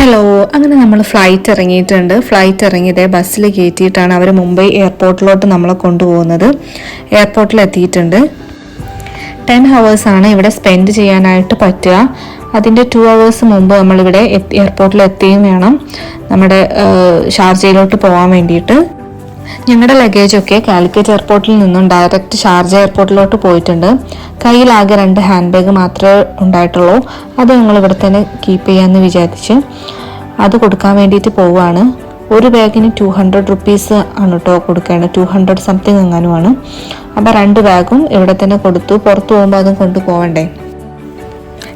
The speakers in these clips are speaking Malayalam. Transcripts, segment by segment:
ഹലോ അങ്ങനെ നമ്മൾ ഫ്ലൈറ്റ് ഇറങ്ങിയിട്ടുണ്ട്. ഫ്ലൈറ്റ് ഇറങ്ങിയത് ബസ്സിൽ കയറ്റിയിട്ടാണ് അവർ മുംബൈ എയർപോർട്ടിലോട്ട് നമ്മളെ കൊണ്ടുപോകുന്നത്. എയർപോർട്ടിൽ എത്തിയിട്ടുണ്ട്. ടെൻ ഹവേഴ്സാണ് ഇവിടെ സ്പെൻഡ് ചെയ്യാനായിട്ട് പറ്റുക. അതിന്റെ ടു ഹവേഴ്സ് മുമ്പ് നമ്മളിവിടെ എയർപോർട്ടിൽ എത്തുകയും വേണം. നമ്മുടെ ഷാർജയിലോട്ട് പോകാൻ വേണ്ടിയിട്ട്. ഞങ്ങളുടെ ലഗേജൊക്കെ കാലിക്കറ്റ് എയർപോർട്ടിൽ നിന്നും ഡയറക്റ്റ് ഷാർജ എയർപോർട്ടിലോട്ട് പോയിട്ടുണ്ട്. കയ്യിലാകെ രണ്ട് ഹാൻഡ് ബാഗ് മാത്രമേ ഉണ്ടായിട്ടുള്ളൂ. അത് ഞങ്ങൾ ഇവിടെ തന്നെ കീപ്പ് ചെയ്യാമെന്ന് വിചാരിച്ച് അത് കൊടുക്കാൻ വേണ്ടിയിട്ട് പോവുകയാണ്. ഒരു ബാഗിന് ടു ഹൺഡ്രഡ് റുപ്പീസ് ആണ് കേട്ടോ കൊടുക്കേണ്ടത്. ടു ഹൺഡ്രഡ് സംതിങ് എങ്ങാനുമാണ്. അപ്പോൾ രണ്ട് ബാഗും ഇവിടെ തന്നെ കൊടുത്തു. പുറത്ത് പോകുമ്പോൾ അതും കൊണ്ടുപോകണ്ടേ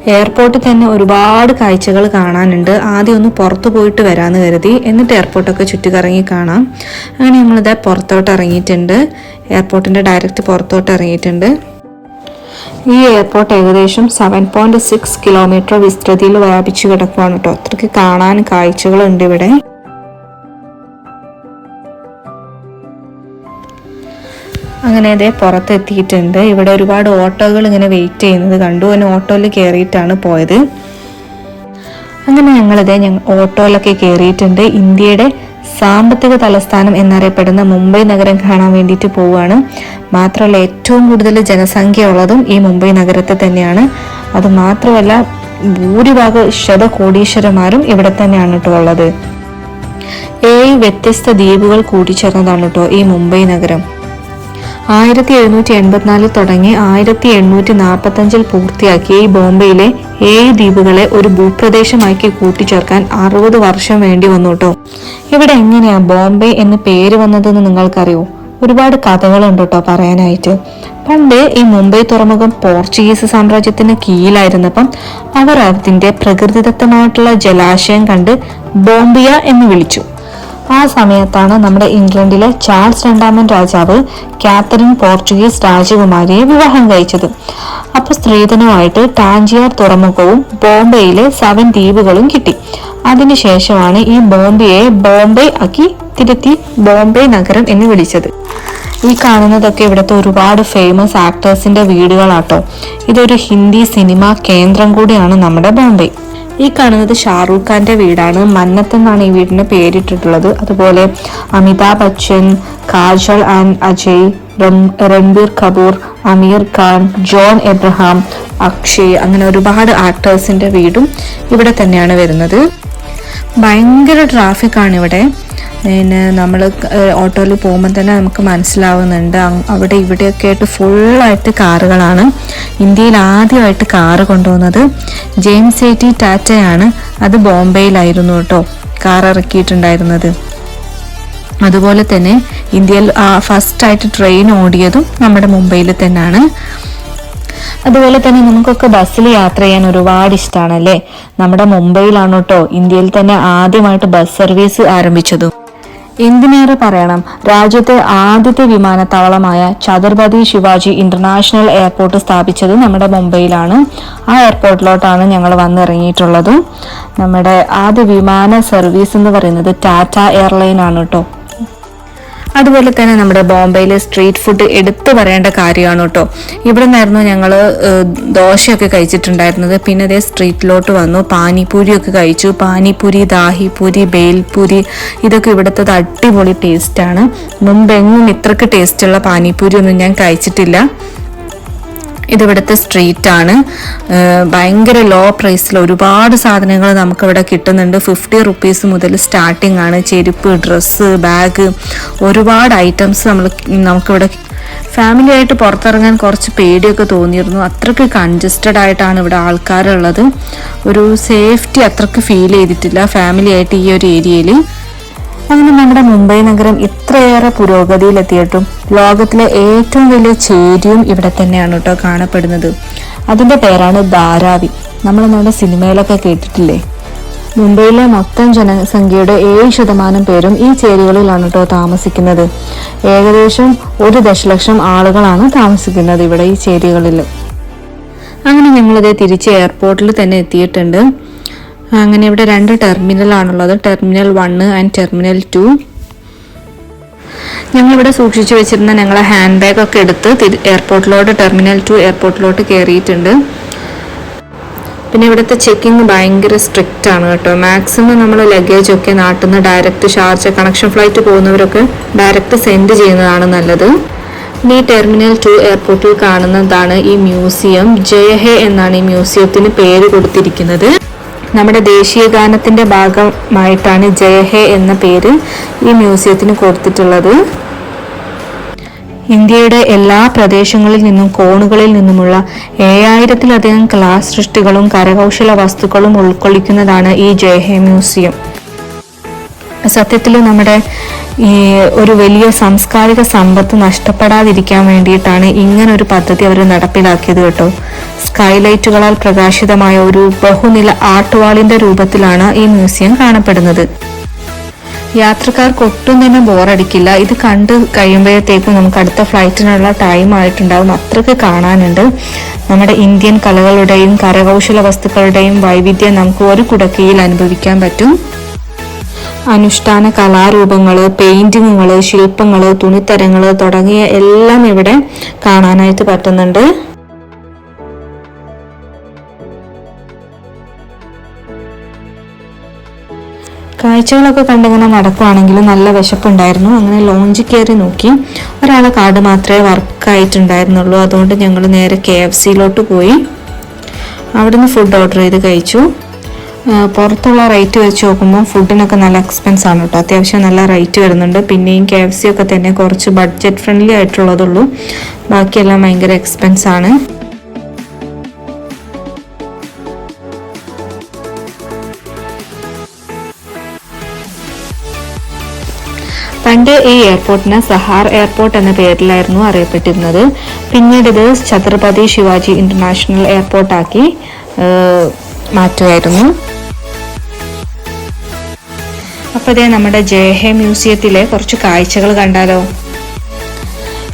എയർപോർട്ടിൽ തന്നെ ഒരുപാട് കാഴ്ചകൾ കാണാനുണ്ട്. ആദ്യം ഒന്ന് പുറത്തു പോയിട്ട് വരാമെന്ന് കരുതി. എന്നിട്ട് എയർപോർട്ടൊക്കെ ചുറ്റിക്കറങ്ങി കാണാം. അങ്ങനെ ഞങ്ങളിത് പുറത്തോട്ട് ഇറങ്ങിയിട്ടുണ്ട്. എയർപോർട്ടിന്റെ ഡയറക്റ്റ് പുറത്തോട്ട് ഇറങ്ങിയിട്ടുണ്ട്. ഈ എയർപോർട്ട് ഏകദേശം സെവൻ പോയിന്റ് സിക്സ് കിലോമീറ്റർ വിസ്തൃതിയിൽ വ്യാപിച്ചു കിടക്കുകയാണ് കേട്ടോ. അത്രയ്ക്ക് കാണാൻ കാഴ്ചകളുണ്ട് ഇവിടെ. അങ്ങനെ അതേ പുറത്തെത്തിയിട്ടുണ്ട്. ഇവിടെ ഒരുപാട് ഓട്ടോകൾ ഇങ്ങനെ വെയിറ്റ് ചെയ്യുന്നത് കണ്ടു. അതിന് ഓട്ടോയിൽ കയറിയിട്ടാണ് പോയത്. അങ്ങനെ ഞങ്ങളിതേ ഞങ്ങൾ ഓട്ടോയിലൊക്കെ കയറിയിട്ടുണ്ട് ഇന്ത്യയുടെ സാമ്പത്തിക തലസ്ഥാനം എന്നറിയപ്പെടുന്ന മുംബൈ നഗരം കാണാൻ വേണ്ടിയിട്ട് പോവുകയാണ്. മാത്രമല്ല ഏറ്റവും കൂടുതൽ ജനസംഖ്യ ഉള്ളതും ഈ മുംബൈ നഗരത്തിൽ തന്നെയാണ്. അത് മാത്രമല്ല ഭൂരിഭാഗം ശതകോടീശ്വരന്മാരും ഇവിടെ തന്നെയാണ് കേട്ടോ ഉള്ളത്. ഏഴ് വ്യത്യസ്ത ദ്വീപുകൾ കൂടിച്ചേർന്നതാണ് കേട്ടോ ഈ മുംബൈ നഗരം. ആയിരത്തി എഴുന്നൂറ്റി എൺപത്തിനാലിൽ തുടങ്ങി ആയിരത്തി എണ്ണൂറ്റി നാൽപ്പത്തി അഞ്ചിൽ പൂർത്തിയാക്കിയ ഈ ബോംബെയിലെ ഏഴ് ദ്വീപുകളെ ഒരു ഭൂപ്രദേശമാക്കി കൂട്ടിച്ചേർക്കാൻ അറുപത് വർഷം വേണ്ടി വന്നു കേട്ടോ ഇവിടെ എങ്ങനെയാ ബോംബെ എന്ന് പേര് വന്നതെന്ന് നിങ്ങൾക്കറിയോ? ഒരുപാട് കഥകളുണ്ട് കേട്ടോ പറയാനായിട്ട്. പണ്ട് ഈ മുംബൈ തുറമുഖം പോർച്ചുഗീസ് സാമ്രാജ്യത്തിന് കീഴിലായിരുന്നപ്പം അവർ അതിന്റെ പ്രകൃതിദത്തമായിട്ടുള്ള ജലാശയം കണ്ട് ബോംബിയ എന്ന് വിളിച്ചു. ആ സമയത്താണ് നമ്മുടെ ഇംഗ്ലണ്ടിലെ ചാൾസ് രണ്ടാമൻ രാജാവ് കാത്തറിൻ പോർച്ചുഗീസ് രാജകുമാരിയെ വിവാഹം കഴിച്ചത്. അപ്പോൾ സ്ത്രീധനമായിട്ട് ടാഞ്ചിയാർ തുറമുഖവും ബോംബെയിലെ സെവൻ ദ്വീപുകളും കിട്ടി. അതിനുശേഷമാണ് ഈ ബോംബെയെ ബോംബെ ആക്കി തിരുത്തി ബോംബെ നഗരം എന്ന് വിളിച്ചത്. ഈ കാണുന്നതൊക്കെ ഇവിടുത്തെ ഒരുപാട് ഫേമസ് ആക്ടേഴ്സിന്റെ വീടുകളാട്ടോ. ഇതൊരു ഹിന്ദി സിനിമ കേന്ദ്രം കൂടിയാണ് നമ്മുടെ ബോംബെ. ഈ കാണുന്നത് ഷാറൂഖ് ഖാന്റെ വീടാണ്. മന്നത്ത് എന്നാണ് ഈ വീടിന് പേരിട്ടിട്ടുള്ളത്. അതുപോലെ അമിതാഭ് ബച്ചൻ കാജൽ ആൻഡ് അജയ് രൺബീർ കപൂർ അമീർ ഖാൻ ജോൺ എബ്രഹാം അക്ഷയ് അങ്ങനെ ഒരുപാട് ആക്ടേഴ്സിന്റെ വീടും ഇവിടെ തന്നെയാണ് വരുന്നത്. ഭയങ്കര ട്രാഫിക് ആണ് ഇവിടെ. പിന്നെ നമ്മൾ ഓട്ടോയിൽ പോകുമ്പോൾ തന്നെ നമുക്ക് മനസ്സിലാവുന്നുണ്ട്. അവിടെ ഇവിടെയൊക്കെ ആയിട്ട് ഫുള്ളായിട്ട് കാറുകളാണ്. ഇന്ത്യയിൽ ആദ്യമായിട്ട് കാറ് കൊണ്ടുവന്നത് ജെയിംസ് എ ടി ടാറ്റയാണ്. അത് ബോംബെയിലായിരുന്നു കേട്ടോ കാർ ഇറക്കിയിട്ടുണ്ടായിരുന്നത്. അതുപോലെ തന്നെ ഇന്ത്യയിൽ ഫസ്റ്റായിട്ട് ട്രെയിൻ ഓടിയതും നമ്മുടെ മുംബൈയിൽ തന്നെയാണ്. അതുപോലെ തന്നെ നമുക്കൊക്കെ ബസ്സിൽ യാത്ര ചെയ്യാൻ ഒരുപാട് ഇഷ്ടമാണല്ലേ നമ്മുടെ മുംബൈയിലാണ് കേട്ടോ ഇന്ത്യയിൽ തന്നെ ആദ്യമായിട്ട് ബസ് സർവീസ് ആരംഭിച്ചതും. എന്തിനേറെ പറയണം? രാജ്യത്തെ ആദ്യത്തെ വിമാനത്താവളമായ ഛത്രപതി ശിവാജി ഇന്റർനാഷണൽ എയർപോർട്ട് സ്ഥാപിച്ചത് നമ്മുടെ മുംബൈയിലാണ്. ആ എയർപോർട്ടിലോട്ടാണ് ഞങ്ങൾ വന്നിറങ്ങിയിട്ടുള്ളത്. നമ്മുടെ ആദ്യ വിമാന സർവീസ് എന്ന് പറയുന്നത് ടാറ്റ എയർലൈൻ ആണ് കേട്ടോ. അതുപോലെ തന്നെ നമ്മുടെ ബോംബെയിലെ സ്ട്രീറ്റ് ഫുഡ് എടുത്തു പറയേണ്ട കാര്യമാണ് കേട്ടോ. ഇവിടെ നിന്നായിരുന്നു ഞങ്ങൾ ദോശയൊക്കെ കഴിച്ചിട്ടുണ്ടായിരുന്നത്. പിന്നെ അതേ സ്ട്രീറ്റിലോട്ട് വന്നു. പാനിപൂരിയൊക്കെ കഴിച്ചു. പാനിപൂരി ദാഹിപൂരി ബേൽപൂരി ഇതൊക്കെ ഇവിടുത്തെ അടിപൊളി ടേസ്റ്റാണ് മുമ്പെങ്ങും ഇത്രക്ക് ടേസ്റ്റുള്ള പാനിപൂരി ഒന്നും ഞാൻ കഴിച്ചിട്ടില്ല. ഇതിവിടുത്തെ സ്ട്രീറ്റ് ആണ്. ഭയങ്കര ലോ പ്രൈസിൽ ഒരുപാട് സാധനങ്ങൾ നമുക്കിവിടെ കിട്ടുന്നുണ്ട്. ഫിഫ്റ്റി റുപ്പീസ് മുതൽ സ്റ്റാർട്ടിംഗ് ആണ്. ചെരുപ്പ് ഡ്രസ്സ് ബാഗ് ഒരുപാട് ഐറ്റംസ് നമ്മൾ നമുക്കിവിടെ ഫാമിലി ആയിട്ട് പുറത്തിറങ്ങാൻ കുറച്ച് പേടിയൊക്കെ തോന്നിയിരുന്നു. അത്രയ്ക്ക് കൺജസ്റ്റഡ് ആയിട്ടാണ് ഇവിടെ ആൾക്കാരുള്ളത്. ഒരു സേഫ്റ്റി അത്രയ്ക്ക് ഫീൽ ചെയ്തിട്ടില്ല ഫാമിലി ആയിട്ട് ഈ ഒരു ഏരിയയിൽ അങ്ങനെ നമ്മുടെ മുംബൈ നഗരം ഇത്രയേറെ പുരോഗതിയിലെത്തിയിട്ടും ലോകത്തിലെ ഏറ്റവും വലിയ ചേരിയും ഇവിടെ തന്നെയാണ് കേട്ടോ കാണപ്പെടുന്നത്. അതിന്റെ പേരാണ് ധാരാവി. നമ്മൾ നമ്മുടെ സിനിമയിലൊക്കെ കേട്ടിട്ടില്ലേ? മുംബൈയിലെ മൊത്തം ജനസംഖ്യയുടെ ഏഴ് ശതമാനം പേരും ഈ ചേരികളിലാണ് കേട്ടോ താമസിക്കുന്നത്. ഏകദേശം ഒരു ദശലക്ഷം ആളുകളാണ് താമസിക്കുന്നത് ഇവിടെ ഈ ചേരികളിൽ അങ്ങനെ ഞങ്ങളിത് തിരിച്ച് എയർപോർട്ടിൽ തന്നെ എത്തിയിട്ടുണ്ട്. അങ്ങനെ ഇവിടെ രണ്ട് ടെർമിനലാണുള്ളത് terminal one and terminal two ഞങ്ങളിവിടെ സൂക്ഷിച്ചു വെച്ചിരുന്ന ഞങ്ങളെ ഹാൻഡ് ബാഗ് ഒക്കെ എടുത്ത് എയർപോർട്ടിലോട്ട് ടെർമിനൽ ടു എയർപോർട്ടിലോട്ട് കയറിയിട്ടുണ്ട് പിന്നെ ഇവിടുത്തെ ചെക്കിങ് ഭയങ്കര സ്ട്രിക്റ്റ് ആണ് കേട്ടോ. മാക്സിമം നമ്മൾ ലഗേജ് ഒക്കെ നാട്ടിൽ നിന്ന് ഡയറക്റ്റ് ഷാർജ കണക്ഷൻ ഫ്ലൈറ്റ് പോകുന്നവരൊക്കെ ഡയറക്റ്റ് സെൻഡ് ചെയ്യുന്നതാണ് നല്ലത്. ഈ ടെർമിനൽ ടു എയർപോർട്ടിൽ കാണുന്നതാണ് ഈ മ്യൂസിയം ജയഹെ എന്നാണ് ഈ മ്യൂസിയത്തിന് പേര് കൊടുത്തിരിക്കുന്നത്. നമ്മുടെ ദേശീയ ഗാനത്തിന്റെ ഭാഗമായിട്ടാണ് ജയഹേ എന്ന പേര് ഈ മ്യൂസിയത്തിന് കൊടുത്തിട്ടുള്ളത്. ഇന്ത്യയുടെ എല്ലാ പ്രദേശങ്ങളിൽ നിന്നും കോണുകളിൽ നിന്നുമുള്ള ഏഴായിരത്തിലധികം കലാസൃഷ്ടികളും കരകൗശല വസ്തുക്കളും ഉൾക്കൊള്ളിക്കുന്നതാണ് ഈ ജയഹേ മ്യൂസിയം. സത്യത്തിൽ നമ്മുടെ ഈ ഒരു വലിയ സാംസ്കാരിക സമ്പത്ത് നഷ്ടപ്പെടാതിരിക്കാൻ വേണ്ടിയിട്ടാണ് ഒരു പദ്ധതി അവർ നടപ്പിലാക്കിയത് കേട്ടോ. സ്കൈലൈറ്റുകളാൽ പ്രകാശിതമായ ഒരു ബഹുനില ആർട്ട് വാളിന്റെ രൂപത്തിലാണ് ഈ മ്യൂസിയം കാണപ്പെടുന്നത്. യാത്രക്കാർക്ക് ഒട്ടും തന്നെ ബോറടിക്കില്ല. ഇത് കണ്ട് കഴിയുമ്പോഴത്തേക്കും നമുക്ക് അടുത്ത ഫ്ലൈറ്റിനുള്ള ടൈം ആയിട്ടുണ്ടാവും. അത്രയ്ക്ക് കാണാനുണ്ട്. നമ്മുടെ ഇന്ത്യൻ കലകളുടെയും കരകൗശല വസ്തുക്കളുടെയും വൈവിധ്യം നമുക്ക് ഒരു കുടക്കീയിൽ അനുഭവിക്കാൻ പറ്റും. അനുഷ്ഠാന കലാരൂപങ്ങൾ പെയിന്റിങ്ങുകൾ ശില്പങ്ങൾ തുണിത്തരങ്ങൾ തുടങ്ങിയ എല്ലാം ഇവിടെ കാണാനായിട്ട് പറ്റുന്നുണ്ട്. കാഴ്ചകളൊക്കെ കണ്ടിങ്ങനെ നടക്കുവാണെങ്കിൽ നല്ല വിശപ്പുണ്ടായിരുന്നു. അങ്ങനെ ലോഞ്ച് കയറി നോക്കി. ഒരാളെ കാർഡ് മാത്രമേ വർക്കായിട്ടുണ്ടായിരുന്നുള്ളൂ. അതുകൊണ്ട് ഞങ്ങൾ നേരെ കെ എഫ് സിയിലോട്ട് പോയി. അവിടുന്ന് ഫുഡ് ഓർഡർ ചെയ്ത് കഴിച്ചു. പുറത്തുള്ള റേറ്റ് വെച്ച് നോക്കുമ്പോൾ ഫുഡിനൊക്കെ നല്ല എക്സ്പെൻസ് ആണ് കേട്ടോ അത്യാവശ്യം നല്ല റേറ്റ് വരുന്നുണ്ട്. പിന്നെയും കെ എഫ് സി ഒക്കെ തന്നെ കുറച്ച് ബഡ്ജറ്റ് ഫ്രണ്ട്ലി ആയിട്ടുള്ളതുള്ളൂ. ബാക്കിയെല്ലാം ഭയങ്കര എക്സ്പെൻസ് ആണ്. പണ്ട് ഈ എയർപോർട്ടിന് സഹാർ എയർപോർട്ട് എന്ന പേരിലായിരുന്നു അറിയപ്പെട്ടിരുന്നത്. പിന്നീട് ഇത് ഛത്രപതി ശിവാജി ഇന്റർനാഷണൽ എയർപോർട്ടാക്കി മാറ്റുമായിരുന്നു. അപ്പോൾ നമ്മുടെ ജയഹെ മ്യൂസിയത്തിലെ കുറച്ച് കാഴ്ചകൾ കണ്ടാലോ?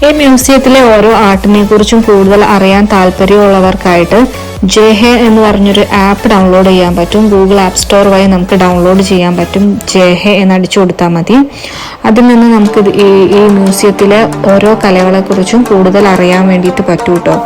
ഈ മ്യൂസിയത്തിലെ ഓരോ ആർട്ടിനെ കുറിച്ചും കൂടുതൽ അറിയാൻ താല്പര്യമുള്ളവർക്കായിട്ട് ജെഹെ എന്ന് പറഞ്ഞൊരു ആപ്പ് ഡൗൺലോഡ് ചെയ്യാൻ പറ്റും. ഗൂഗിൾ ആപ്പ് സ്റ്റോർ വഴി നമുക്ക് ഡൗൺലോഡ് ചെയ്യാൻ പറ്റും. ജെഹെ എന്ന് അടിച്ചു കൊടുത്താൽ മതി. അതിൽ നിന്ന് നമുക്ക് ഈ മ്യൂസിയത്തിലെ ഓരോ കലകളെക്കുറിച്ചും കൂടുതൽ അറിയാൻ വേണ്ടിയിട്ട് പറ്റൂ കേട്ടോ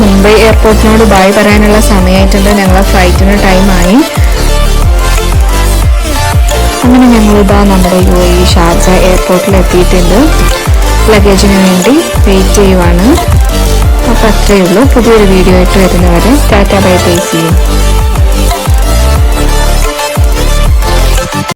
മുംബൈ എയർപോർട്ടിനോട് ബായ് പറയാനുള്ള സമയമായിട്ടുണ്ട്. ഞങ്ങളെ ഫ്ലൈറ്റിന് ടൈമായി. അങ്ങനെ ഞങ്ങളിതാ നമ്മുടെ യു എ ഷാർജ എയർപോർട്ടിൽ എത്തിയിട്ടുണ്ട് ലഗേജിന് വേണ്ടി വെയിറ്റ് ചെയ്യുവാണ്. അപ്പോൾ അത്രയേ ഉള്ളൂ. പുതിയൊരു വീഡിയോ ആയിട്ട് വരുന്നവരെ ടാറ്റ ബൈ ബൈ സി